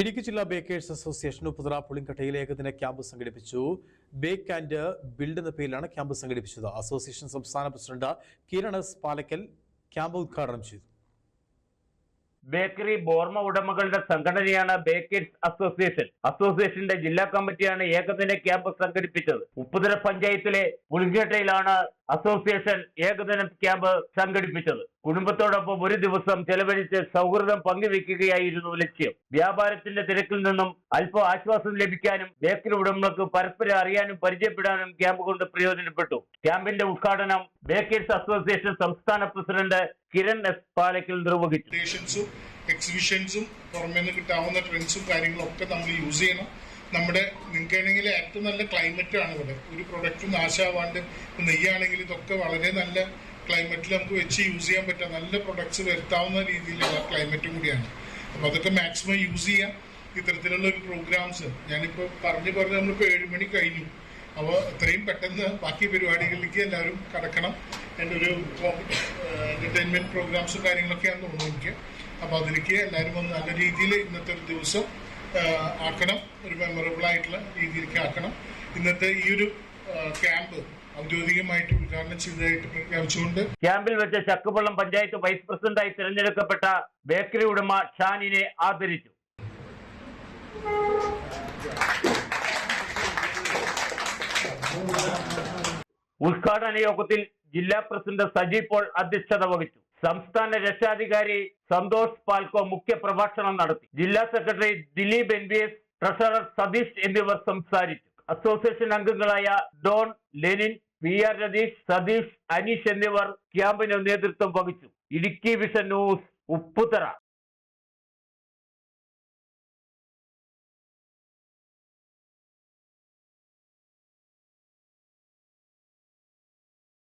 ഇടുക്കി ജില്ലാ baker's association Upputhara പുളിങ്കട്ടയിൽ ഏകദിന camp സംഘടിപ്പിച്ചു. ബേക്ക് ആൻഡ് ബിൽഡ് എന്ന പേരിലാണ് ക്യാമ്പ് സംഘടിപ്പിച്ചത്. അസോസിയേഷൻ സംസ്ഥാന president Kiran S Palakkal camp ഉദ്ഘാടനം ചെയ്തു. ബേക്കറി ബോർമ ഉടമകളുടെ സംഘടനയാണ് ബേക്കേഴ്സ് അസോസിയേഷൻ. അസോസിയേഷന്റെ ജില്ലാ കമ്മിറ്റിയാണ് ഏകദിന ക്യാമ്പ് സംഘടിപ്പിച്ചത്. ഉപ്പുതര പഞ്ചായത്തിലെ പുളിങ്കേട്ടയിലാണ് അസോസിയേഷൻ ഏകദിന ക്യാമ്പ് സംഘടിപ്പിച്ചത്. കുടുംബത്തോടൊപ്പം ഒരു ദിവസം ചെലവഴിച്ച് സൗഹൃദം പങ്കുവെക്കുകയായിരുന്നു ലക്ഷ്യം. വ്യാപാരത്തിന്റെ തിരക്കിൽ നിന്നും അല്പം ആശ്വാസം ലഭിക്കാനും ബേക്കറി ഉടമകൾക്ക് പരസ്പരം അറിയാനും പരിചയപ്പെടാനും ക്യാമ്പ് കൊണ്ട് പ്രയോജനപ്പെട്ടു. ക്യാമ്പിന്റെ ഉദ്ഘാടനം ബേക്കേഴ്സ് അസോസിയേഷൻ സംസ്ഥാന പ്രസിഡന്റ് കിരൺ എസ് പാലക്കൽ നിർവഹിച്ചു. എക്സിബിഷൻസും പുറമേ നിന്ന് കിട്ടാവുന്ന ട്രെൻഡ്സും കാര്യങ്ങളും ഒക്കെ നമ്മൾ യൂസ് ചെയ്യണം. നമ്മുടെ നിങ്ങൾക്കാണെങ്കിൽ ഏറ്റവും നല്ല ക്ലൈമറ്റ് ആണ് ഇവിടെ. ഒരു പ്രൊഡക്റ്റും നാശാവാണ്ട് നെയ്യാണെങ്കിൽ ഇതൊക്കെ വളരെ നല്ല ക്ലൈമറ്റിൽ നമുക്ക് വെച്ച് യൂസ് ചെയ്യാൻ പറ്റുക. നല്ല പ്രൊഡക്ട്സ് വരുത്താവുന്ന രീതിയിലുള്ള ക്ലൈമറ്റും കൂടിയാണ്. അപ്പോൾ അതൊക്കെ മാക്സിമം യൂസ് ചെയ്യാം. ഇത്തരത്തിലുള്ള ഒരു പ്രോഗ്രാംസ് ഞാനിപ്പോൾ പറഞ്ഞു പറഞ്ഞ് നമ്മളിപ്പോൾ ഏഴ് മണി കഴിഞ്ഞു. അപ്പോൾ എത്രയും പെട്ടെന്ന് ബാക്കി പരിപാടികളിലേക്ക് എല്ലാവരും കടക്കണം എന്റെ ഒരു എന്റർടൈൻമെന്റ് പ്രോഗ്രാംസും കാര്യങ്ങളൊക്കെയാണ് തോന്നുന്നു എനിക്ക്. അപ്പോൾ അതിലേക്ക് എല്ലാവരും ഒന്ന് നല്ല രീതിയിൽ ഇന്നത്തെ ഒരു ദിവസം ആക്കണം. ഒരു മെമ്മറബിൾ ആയിട്ടുള്ള രീതിയിലേക്ക് ആക്കണം. ഇന്നത്തെ ഈ ഒരു ക്യാമ്പ് ഔദ്യോഗികമായിട്ട് ഉദ്ഘാടനം ചെയ്തതായിട്ട് പ്രഖ്യാപിച്ചുകൊണ്ട് ക്യാമ്പിൽ വെച്ച് ചക്കുപള്ളം പഞ്ചായത്ത് വൈസ് പ്രസിഡന്റായി തിരഞ്ഞെടുക്കപ്പെട്ട ബേക്കറി ഉടമ ഷാനിനെ ആദരിച്ചു. ഉദ്ഘാടന യോഗത്തിൽ ജില്ലാ പ്രസിഡന്റ് സജി പോൾ അധ്യക്ഷത വഹിച്ചു. സംസ്ഥാന രക്ഷാധികാരി സന്തോഷ് പാൽക്കോ മുഖ്യ പ്രഭാഷണം നടത്തി. ജില്ലാ secretary Dileep N treasurer Satheesh എന്നിവർ സംസാരിച്ചു. അസോസിയേഷൻ അംഗങ്ങളായ ഡോൺ ലെനിൻ പി ആർ രതീഷ് സതീഷ് അനീഷ് എന്നിവർ ക്യാമ്പിന് നേതൃത്വം വഹിച്ചു. Idukki vision news Upputhara.